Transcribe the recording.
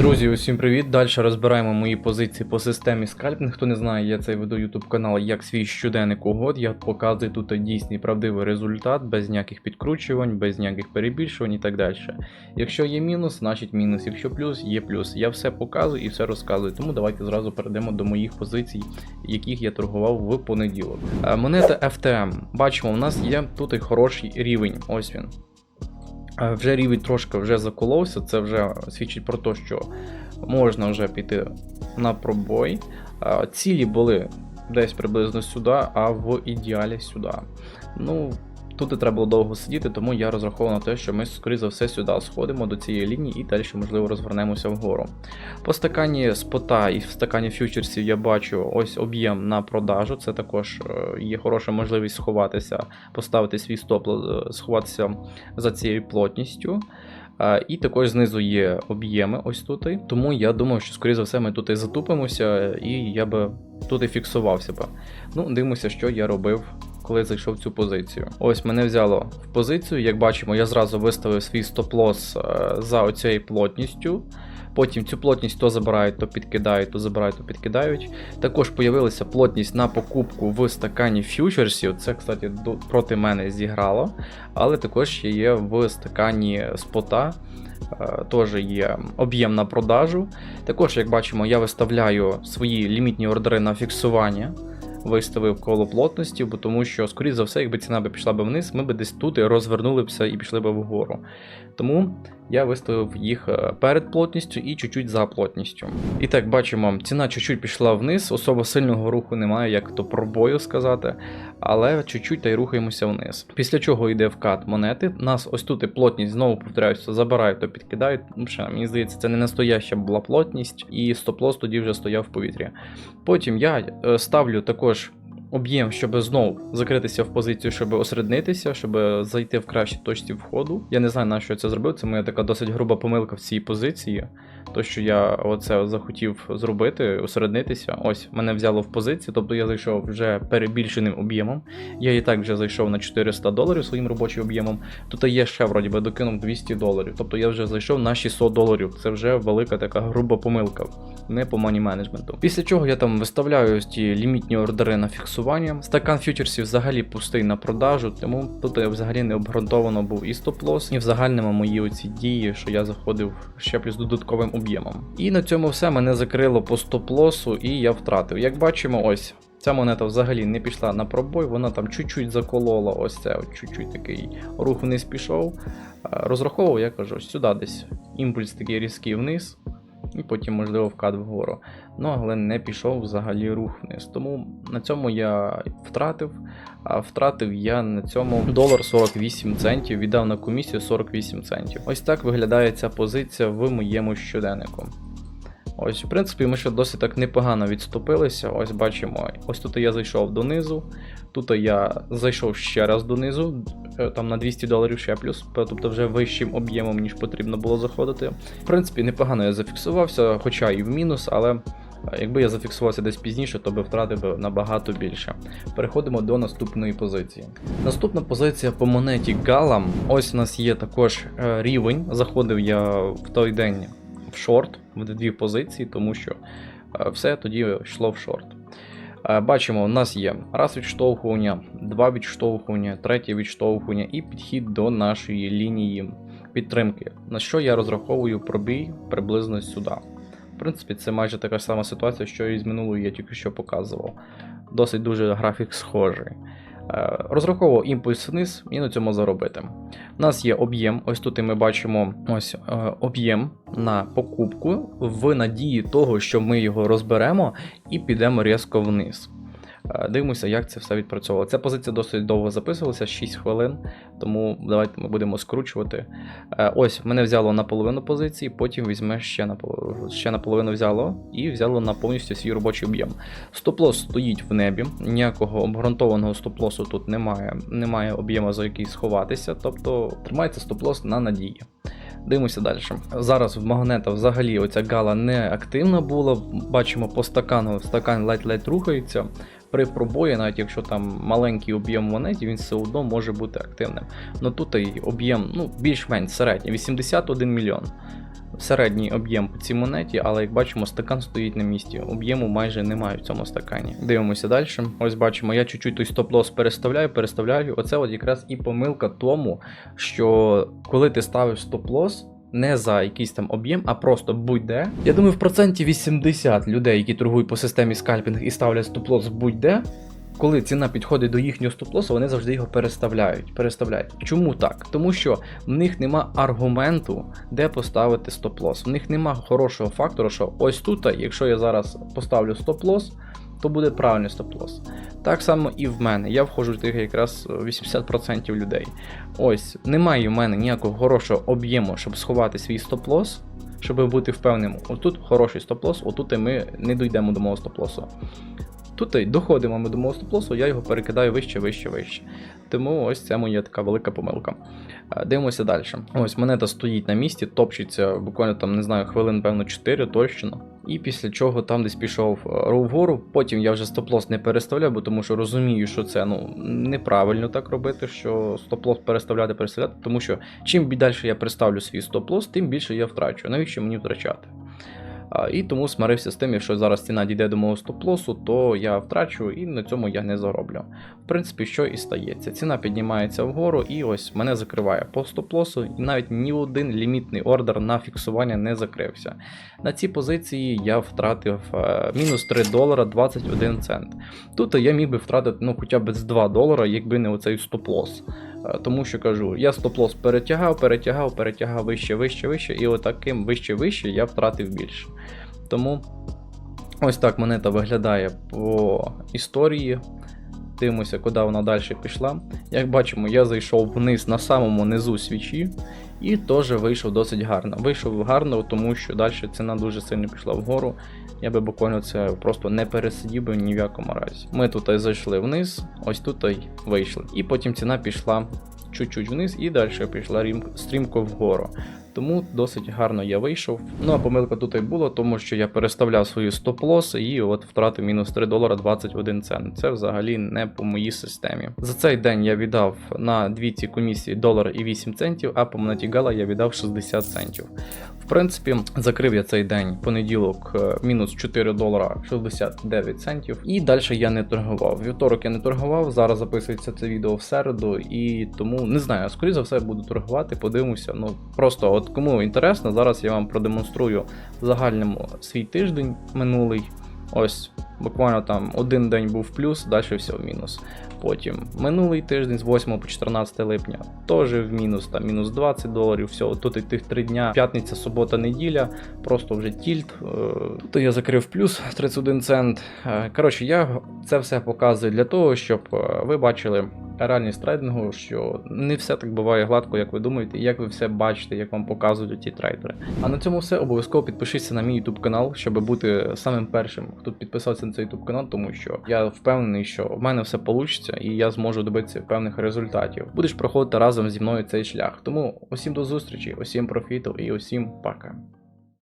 Друзі, усім привіт! Далі розбираємо мої позиції по системі скальпінг. Хто не знає, я це веду YouTube канал як свій щоденник угод. Я показую тут дійсний правдивий результат, без ніяких підкручувань, без ніяких перебільшувань і так далі. Якщо є мінус, значить мінус. Якщо плюс, є плюс. Я все показую і все розказую. Тому давайте зразу перейдемо до моїх позицій, яких я торгував в понеділок. Е, Монета FTM. Бачимо, у нас є тут і хороший рівень. Ось він. Вже рівень трошки вже заколовся, це вже свідчить про те, що можна вже піти на пробой. Цілі були десь приблизно сюди, а в ідеалі сюди. Ну, тут і треба було довго сидіти, тому я розраховував на те, що ми, скоріше за все, сюди сходимо до цієї лінії і далі, можливо, розвернемося вгору. По стакані спота і в стакані фьючерсів я бачу ось об'єм на продажу. Це також е, є хороша можливість сховатися, поставити свій стоп, е, сховатися за цією плотністю. Е, І також знизу є об'єми ось тут. Тому я думав, що, скоріше за все, ми тут і затупимося, і я би тут і фіксувався би. Ну, дивимося, що я робив. Коли зайшов в цю позицію. Ось мене взяло в позицію. Як бачимо, я зразу виставив свій стоп-лос е, за оцією плотністю. Потім цю плотність то забирають, то підкидають, то забирають, то підкидають. Також появилася плотність на покупку в стакані фьючерсів. Це, кстати, проти мене зіграло. Але також є в стакані спота. е, Теж є об'єм на продажу. Також, як бачимо, я виставляю свої лімітні ордери на фіксування. Виставив коло плотності, бо тому що, скоріш за все, якби ціна би пішла б вниз, ми б десь тут і розвернулися і пішли б вгору. Тому я виставив їх е, перед плотністю і чуть-чуть за плотністю. І так бачимо, ціна чуть-чуть пішла вниз, особо сильного руху немає, як то пробою сказати, але чуть-чуть та й рухаємося вниз. Після чого йде вкат монети. Нас ось тут і плотність знову повторяюся, забирають, то підкидають. Ну, ще, мені здається, це не настояща була плотність, і стоп-лос тоді вже стояв в повітрі. Потім я е, ставлю також об'єм, щоб знову закритися в позицію, щоб осереднитися, щоб зайти в кращі точці входу. Я не знаю, на що я це зробив. Це моя така досить груба помилка в цій позиції. То, що я оце захотів зробити, осереднитися. Ось мене взяло в позицію, тобто я зайшов вже перебільшеним об'ємом. Я і так вже зайшов на 400 доларів своїм робочим об'ємом. Тут є ще вроді би докинув 200 доларів. Тобто я вже зайшов на 600 доларів. Це вже велика така груба помилка, не по мані менеджменту. Після чого я там виставляю ті лімітні ордери на фіксування. Стакан фьючерсів взагалі пустий на продажу, тому тут я взагалі не обґрунтовано був і стоп-лос, і в загальному мої оці дії, що я заходив ще плюс додатковим об'ємом. І на цьому все мене закрило по стоп-лосу, і я втратив. Як бачимо, ось. Ця монета взагалі не пішла на пробой, вона там чуть-чуть заколола, ось це от чуть-чуть такий рух вниз пішов. Е, Розраховував, я кажу, ось сюди десь імпульс такий різкий вниз, і потім, можливо, вкат вгору. Ну, але не пішов взагалі рух вниз. Тому на цьому я втратив. А втратив я на цьому долар 48 центів, віддав на комісію 48 центів. Ось так виглядає ця позиція в моєму щоденнику. Ось, в принципі, ми ще досить так непогано відступилися. Ось бачимо, ось тут я зайшов донизу, тут я зайшов ще раз донизу, е, там на 200 доларів ще плюс, тобто вже вищим об'ємом, ніж потрібно було заходити. В принципі, непогано я зафіксувався, хоча і в мінус, але. Якби я зафіксувався десь пізніше, то би втратив би набагато більше. Переходимо до наступної позиції. Наступна позиція по монеті Галам. Ось у нас є також е, рівень. Заходив я в той день в шорт, в дві позиції, тому що е, все тоді йшло в шорт. Е, Бачимо, у нас є раз відштовхування, два відштовхування, третє відштовхування і підхід до нашої лінії підтримки. На що я розраховую пробій приблизно сюди. Принципі, це майже така ж сама ситуація, що і з минулою я тільки що показував. Досить дуже графік схожий. Е, Розраховував імпульс вниз і на цьому заробити. У нас є об'єм. Ось тут і ми бачимо ось е, об'єм на покупку в надії того, що ми його розберемо і підемо різко вниз. Е, Дивимося, як це все відпрацьовувало. Ця позиція досить довго записувалася, 6 хвилин, тому давайте ми будемо скручувати. Е, Ось мене взяло на половину позиції, потім візьме ще на ще наполовину взяло і взяло на повністю свій робочий об'єм. Стоп-лос стоїть в небі, ніякого обґрунтованого стоп-лосу тут немає, немає об'єму, за який сховатися, тобто тримається стоп-лос на надії. Дивимося далі. Зараз в магнета взагалі оця гала не активна була. Бачимо по стакану, стакан ледь-ледь рухається. При пробої, навіть якщо там маленький об'єм монеті, він все одно може бути активним. Ну тут і об'єм ну, більш-менш середній, 81 мільйон. середній об'єм по цій монеті, але як бачимо, стакан стоїть на місці. Об'єму майже немає в цьому стакані. Дивимося далі. Ось бачимо, я чуть-чуть той стоп-лосс переставляю, переставляю. Оце от якраз і помилка тому, що коли ти ставиш стоп-лосс, не за якийсь там об'єм, а просто будь-де. Я думаю, в проценті 80 людей, які торгують по системі скальпінг і ставлять стоп-лосс будь-де, коли ціна підходить до їхнього стоп-лосу, вони завжди його переставляють. переставляють. Чому так? Тому що в них нема аргументу, де поставити стоп-лосс. В них нема хорошого фактору, що ось тут, якщо я зараз поставлю стоп-лосс, то буде правильний стоп-лосс. Так само і в мене. Я входжу в тих якраз 80% людей. Ось, немає в мене ніякого хорошого об'єму, щоб сховати свій стоп-лосс, щоб бути впевненим. Отут хороший стоп-лосс, отут і ми не дійдемо до мого стоп-лосу. Тут доходимо ми до мого стоп-лосу, я його перекидаю вище, вище, вище. Тому ось це моя така велика помилка. Е, Дивимося далі. Ось монета стоїть на місці, топчеться буквально там, не знаю, хвилин, певно, 4 точно. І після чого там десь пішов е, роу вгору. Потім я вже стоп-лосс не переставляю, бо тому що розумію, що це ну неправильно так робити, що стоп-лосс переставляти, переставляти, тому що чим далі я переставлю свій стоп-лосс, тим більше я втрачу. Навіщо мені втрачати? І тому смирився з тим, якщо зараз ціна дійде до мого стоп-лосу, то я втрачу і на цьому я не зароблю. В принципі, що і стається. Ціна піднімається вгору, і ось мене закриває по стоп-лосу, і навіть ні один лімітний ордер на фіксування не закрився. На цій позиції я втратив е, мінус 3 долара 21 цент. Тут я міг би втратити ну, хоча б з 2 долара, якби не оцей стоп-лосс. Е, Тому що кажу, я стоп-лосс перетягав, перетягав, перетягав вище, вище, вище, і отаким вище, вище я втратив більше. Тому ось так монета виглядає по історії. Дивимося, куди вона далі пішла. Як бачимо, я зайшов вниз на самому низу свічі і теж вийшов досить гарно. Вийшов гарно, тому що далі ціна дуже сильно пішла вгору. Я би буквально це просто не пересидів би ні в якому разі. Ми тут зайшли вниз, ось тут і вийшли. І потім ціна пішла чуть-чуть вниз і далі пішла стрімко вгору. Тому досить гарно я вийшов. Ну а помилка тут і була, тому що я переставляв свої стоп-лоси і от втратив мінус 3 долара 21 цент. Це взагалі не по моїй системі. За цей день я віддав на дві ці комісії долар і 8 центів, а по монеті Гала я віддав 60 центів. В принципі, закрив я цей день понеділок е, мінус 4 долара 69 центів. І далі я не торгував. Вівторок я не торгував. Зараз записується це відео в середу, і тому не знаю, скоріше за все буду торгувати, подивимося. Ну просто от кому інтересно, зараз я вам продемонструю в загальному свій тиждень минулий. Ось буквально там один день був плюс, далі все в мінус. Потім минулий тиждень з 8 по 14 липня теж в мінус, там мінус 20 доларів. Все, тут і тих три дня, п'ятниця, субота, неділя, просто вже тільт. Е, Тут я закрив плюс 31 цент. Е, Коротше, я це все показую для того, щоб е, ви бачили реальність трейдингу, що не все так буває гладко, як ви думаєте, як ви все бачите, як вам показують ті трейдери. А на цьому все. Обов'язково підпишіться на мій YouTube канал, щоб бути самим першим, хто підписався на цей YouTube канал, тому що я впевнений, що в мене все вийде і я зможу добитися певних результатів. Будеш проходити разом зі мною цей шлях. Тому усім до зустрічі, усім профіту і усім пока.